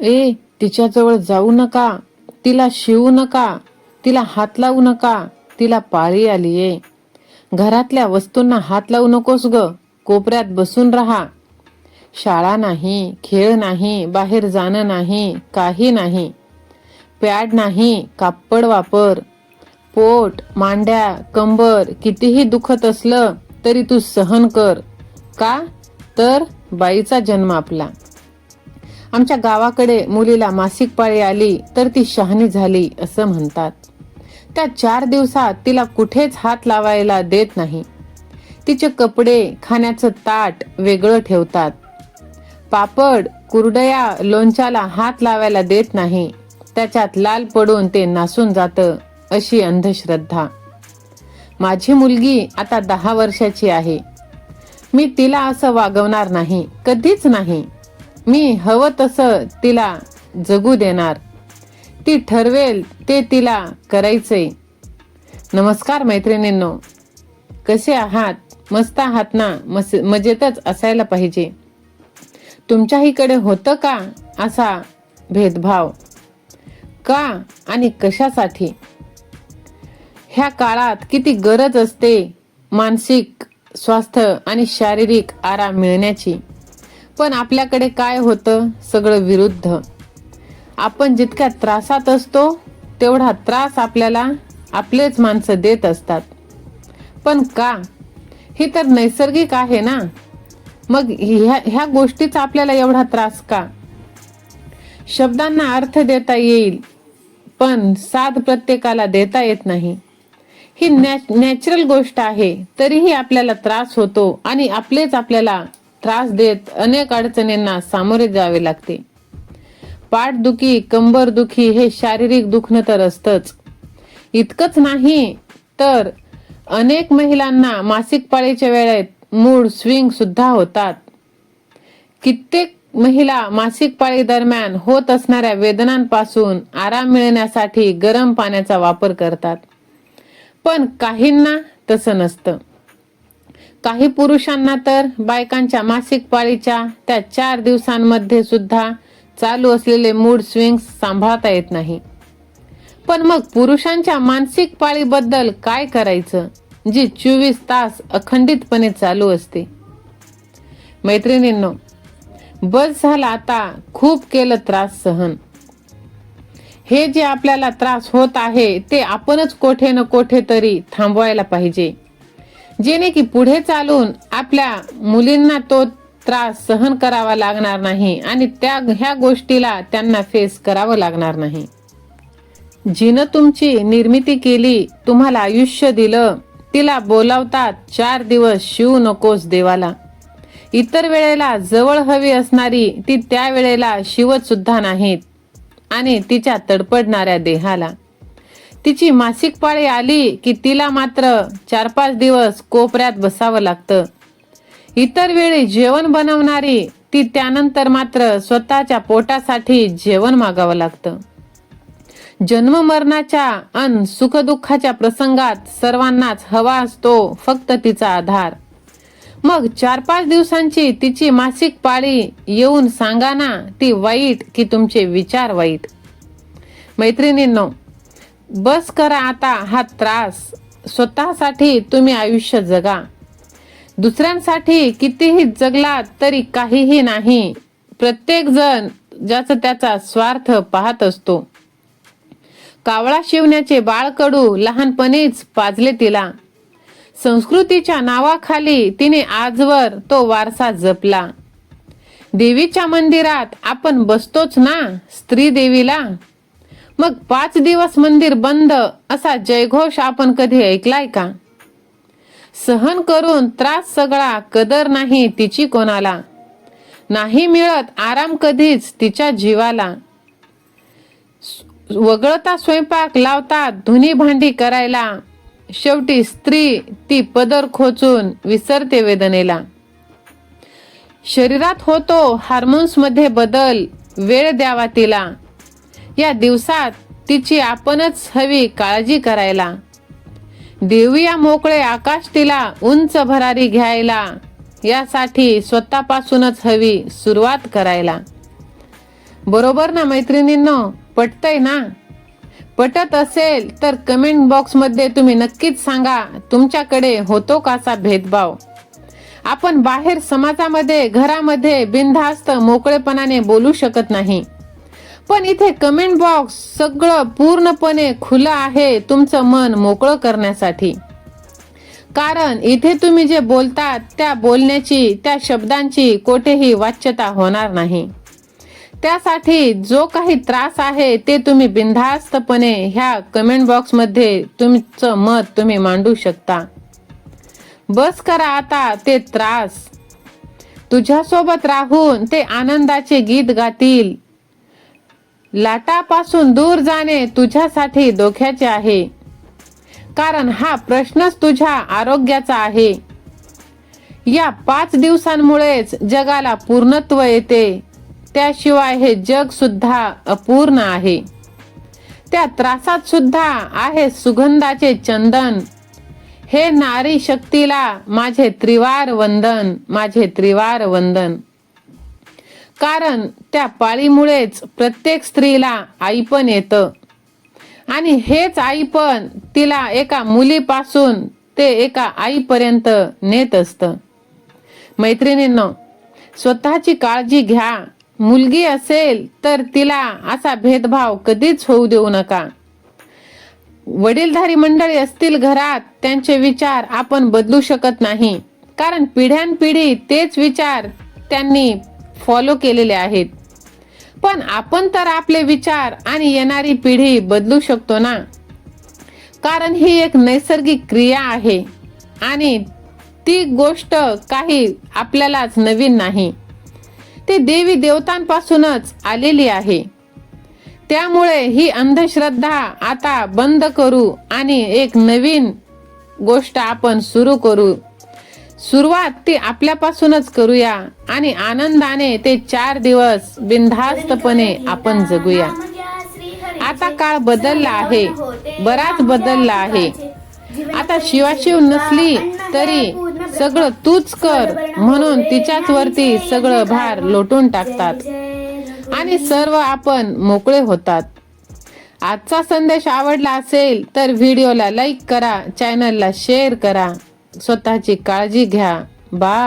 ए तिच्याजवळ जाऊ नका. तिला शिवू नका. तिला हात लावू नका. तिला पाळी आलीये घरातल्या वस्तूंना हात लावू नकोस ग. कोपऱ्यात बसून राहा. शाळा नाही खेळ नाही बाहेर जाणं नाही काही नाही. पॅड नाही कापड वापर. पोट मांड्या कंबर कितीही दुखत असलं तरी तू सहन कर. का? तर बाईचा जन्म आपला. आमच्या गावाकडे मुलीला मासिक पाळी आली तर ती शहाणी झाली असं म्हणतात. त्या चार दिवसात तिला कुठेच हात लावायला देत नाही. तिचे कपडे खाण्याचं ताट वेगळं ठेवतात. पापड कुरडया लोणच्याला हात लावायला देत नाही. त्याच्यात लाल पडून ते नासून जातं अशी अंधश्रद्धा. माझी मुलगी आता दहा वर्षाची आहे. मी तिला असं वागवणार नाही कधीच नाही. मी हवं तसं तिला जगू देणार. ती ठरवेल ते तिला करायचंय. नमस्कार मैत्रिणींनो. कसे आहात? मस्त आहात ना? मस मजेतच असायला पाहिजे. तुमच्याहीकडे होतं का असा भेदभाव? का आणि कशासाठी? ह्या काळात किती गरज असते मानसिक स्वास्थ्य आणि शारीरिक आराम मिळण्याची. पण आपल्याकडे काय होतं? सगळं विरुद्ध. आपण जितक्या त्रासात असतो तेवढा त्रास आपल्याला आपलेच माणसं देत असतात. पण का? हे तर नैसर्गिक आहे ना? मग ह्या ह्या गोष्टीचा आपल्याला एवढा त्रास का? शब्दांना अर्थ देता येईल पण साध प्रत्येकाला देता येत नाही. ही नॅचरल गोष्ट आहे तरीही आपल्याला त्रास होतो आणि आपलेच आपल्याला त्रास देत अनेक अडचणींना सामोरे जावे लागते. पाठदुखी कंबर दुखी हे शारीरिक दुखणं तर असतंच. इतकंच नाही तर अनेक महिलांना मासिक पाळीच्या वेळेत मूड स्विंग सुद्धा होतात. कित्येक महिला मासिक पाळी दरम्यान होत असणाऱ्या वेदनांपासून आराम मिळण्यासाठी गरम पाण्याचा वापर करतात. पण काहींना तसं नसतं. काही पुरुषांना तर बायकांच्या मासिक पाळीच्या त्या चार दिवसांमध्ये सुद्धा चालू असलेले मूड स्विंग्स सांभाळता येत नाही. पण मग पुरुषांच्या मानसिक पाळीबद्दल काय करायचं जी चोवीस तास अखंडितपणे चालू असते? मैत्रिणींनो बस झाला आता खूप केलं त्रास सहन. हे जे आपल्याला त्रास होत आहे ते आपणच कोठे न कोठे तरी थांबवायला पाहिजे. जेणे की पुढे चालून आपल्या मुलींना तो त्रास सहन करावा लागणार नाही आणि त्या ह्या गोष्टीला त्यांना फेस करावं लागणार नाही. जिनं तुमची निर्मिती केली तुम्हाला आयुष्य दिलं तिला बोलावतात चार दिवस शिव नकोस देवाला. इतर वेळेला जवळ हवी असणारी ती त्या वेळेला शिवत सुद्धा नाहीत आणि तिच्या तडपडणाऱ्या देहाला. तिची मासिक पाळी आली की तिला मात्र चार पाच दिवस कोपऱ्यात बसावं लागतं. इतर वेळी जेवण बनवणारी ती त्यानंतर मात्र स्वतःच्या पोटासाठी जेवण मागावं लागतं. जन्म मरणाच्या अन सुखदुःखाच्या प्रसंगात सर्वांनाच हवा असतो फक्त तिचा आधार. मग चार पाच दिवसांची तिची मासिक पाळी येऊन सांगा ना ती वाईट की तुमचे विचार वाईट. मैत्रिणींनो बस करा आता हा त्रास. स्वतःसाठी तुम्ही आयुष्य जगा. दुसऱ्यांसाठी कितीही जगलात तरी काहीही नाही. प्रत्येक जण ज्याचा त्याचा स्वार्थ पाहत असतो. कावळा शिवण्याचे बाळकडू लहानपणीच पाजले तिला. संस्कृतीच्या नावाखाली तिने आजवर तो वारसा जपला. देवीच्या मंदिरात आपण बसतोच ना स्त्री देवीला? मग पाच दिवस मंदिर बंद असा जयघोष आपण कधी ऐकलाय का? सहन करून त्रास सगळा कदर नाही तिची कोणाला. नाही मिळत आराम कधीच तिच्या जीवाला. वगळता स्वयंपाक लावतात धुनी भांडी करायला. शेवटी स्त्री ती पदर खोचून विसरते वेदनेला. शरीरात होतो हार्मोन्समध्ये बदल वेळ द्यावा तिला. या दिवसात तिची आपणच हवी काळजी करायला. देऊया मोकळे आकाश तिला उंच भरारी घ्यायला यासाठी स्वतःपासूनच हवी सुरुवात करायला. बरोबर ना मैत्रिणींनो? पटतय ना? पटत असेल तर कमेंट बॉक्समध्ये तुम्ही नक्कीच सांगा तुमच्याकडे होतो का असा भेदभाव? आपण बाहेर समाजामध्ये घरामध्ये बिनधास्त मोकळेपणाने बोलू शकत नाही. पण इथे कमेंट बॉक्स सगळं पूर्णपणे खुलं आहे तुमचं मन मोकळं करण्यासाठी. कारण इथे तुम्ही जे बोलतात त्या बोलण्याची त्या शब्दांची कोठेही वाच्यता होणार नाही. त्यासाठी जो काही त्रास आहे ते तुम्ही बिनधास्तपणे ह्या कमेंट बॉक्समध्ये तुमचं मत तुम्ही मांडू शकता. बस करा आता ते त्रास. तुझ्यासोबत राहून ते आनंदाचे गीत गातील लाटापासून दूर जाणे तुझ्यासाठी धोक्याचे आहे. कारण हा प्रश्नच तुझ्या आरोग्याचा आहे. या पाच दिवसांमुळेच जगाला पूर्णत्व येते. त्याशिवाय हे जग सुद्धा अपूर्ण आहे. त्या त्रासात सुद्धा आहे सुगंधाचे चंदन. हे नारी शक्तीला माझे त्रिवार वंदन माझे त्रिवार वंदन. कारण त्या पाळीमुळेच प्रत्येक स्त्रीला आईपण येतं. आणि हेच आईपण तिला एका मुलीपासून ते एका आईपर्यंत नेत असतं. मैत्रिणींनो स्वतःची काळजी घ्या. मुलगी असेल तर तिला असा भेदभाव कधीच होऊ देऊ नका. वडीलधारी मंडळी असतील घरात त्यांचे विचार आपण बदलू शकत नाही. कारण पिढ्यानपिढी तेच विचार त्यांनी फॉलो केलेले आहेत. पण आपण तर आपले विचार आणि येणारी पिढी बदलू शकतो ना? कारण ही एक नैसर्गिक क्रिया आहे आणि ती गोष्ट काही आपल्यालाच नवीन नाही. ते देवी देवतांपासूनच आलेली आहे. त्यामुळे ही अंधश्रद्धा आता बंद करू आणि एक नवीन गोष्ट आपण सुरू करू. सुरुवात ती आपल्यापासूनच करूया आणि आनंदाने ते चार दिवस बिनधास्तपणे आपण जगूया. आता काळ बदलला आहे बराच बदलला आहे. आता शिवाशिव नसली तरी सगळं तूच कर म्हणून तिच्याच वरती सगळं भार लोटून टाकतात. आणि सर्व आपण मोकळे होतात. आजचा संदेश आवडला असेल तर व्हिडिओला लाईक करा चॅनलला शेअर करा. स्वतःची काळजी घ्या. बा